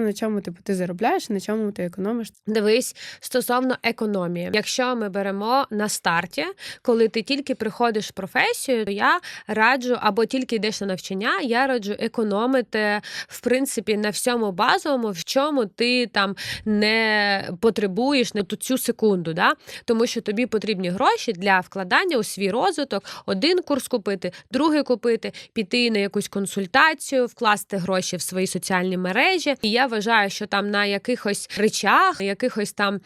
На чому типу ти заробляєш, на чому ти економиш. Дивись стосовно економії. Якщо ми беремо на старті, коли ти тільки приходиш в професію, то я раджу або тільки йдеш на навчання, я раджу економити в принципі на всьому базовому, в чому ти там не потребуєш на ту цю секунду, да? тому що тобі потрібні гроші для вкладання у свій розвиток, один курс купити, другий купити, піти на якусь консультацію, вкласти гроші в свої соціальні мережі. І я вважаю, що там на якихось речах, на якихось там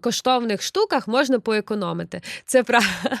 коштовних штуках можна поекономити. Це правда.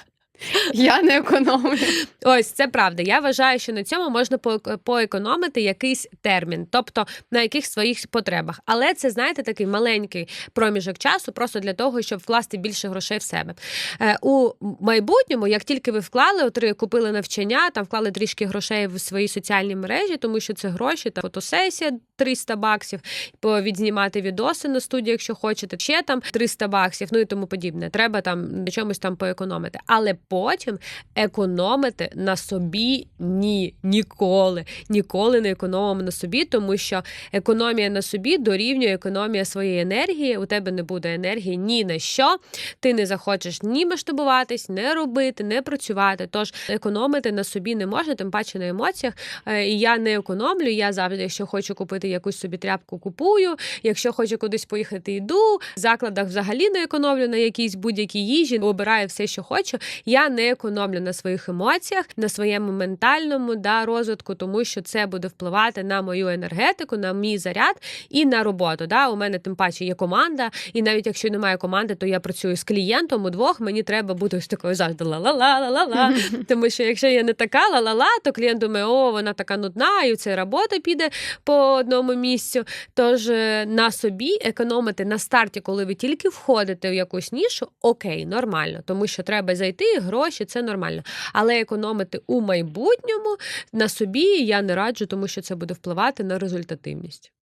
Я не економлю. Ось це правда. Я вважаю, що на цьому можна по- поекономити якийсь термін, тобто на якихось своїх потребах. Але це, знаєте, такий маленький проміжок часу, просто для того, щоб вкласти більше грошей в себе. Е, у майбутньому, як тільки ви вклали, отри- купили навчання, там вклали трішки грошей в свої соціальні мережі, тому що це гроші, та фотосесія 300 баксів, відзнімати відоси на студії, якщо хочете, ще там 300 баксів, ну і тому подібне. Треба там на чомусь там поекономити. Але потім економити на собі ні, ніколи. Ніколи не економимо на собі, тому що економія на собі дорівнює економія своєї енергії. У тебе не буде енергії ні на що. Ти не захочеш ні масштабуватись, не робити, не працювати. Тож економити на собі не можна, тим паче на емоціях. Е, І я не економлю. Я завжди, якщо хочу купити якусь собі тряпку, купую. Якщо хочу кудись поїхати, йду. В закладах взагалі не економлю на якійсь будь-якій їжі, обираю все, що хочу. Я не економлю на своїх емоціях, на своєму ментальному да, розвитку, тому що це буде впливати на мою енергетику, на мій заряд і на роботу. Да. У мене тим паче є команда, і навіть якщо немає команди, то я працюю з клієнтом удвох. Мені треба бути ось такою завжди ла-ла-ла-ла-ла. Тому що якщо я не така ла-ла-ла, то клієнт думає, о, вона така нудна, і це робота піде по одному місцю. Тож е, на собі економити на старті, коли ви тільки входите в якусь нішу, окей, нормально, тому що треба зайти, гроші це нормально. Але економити у майбутньому на собі я не раджу, тому що це буде впливати на результативність.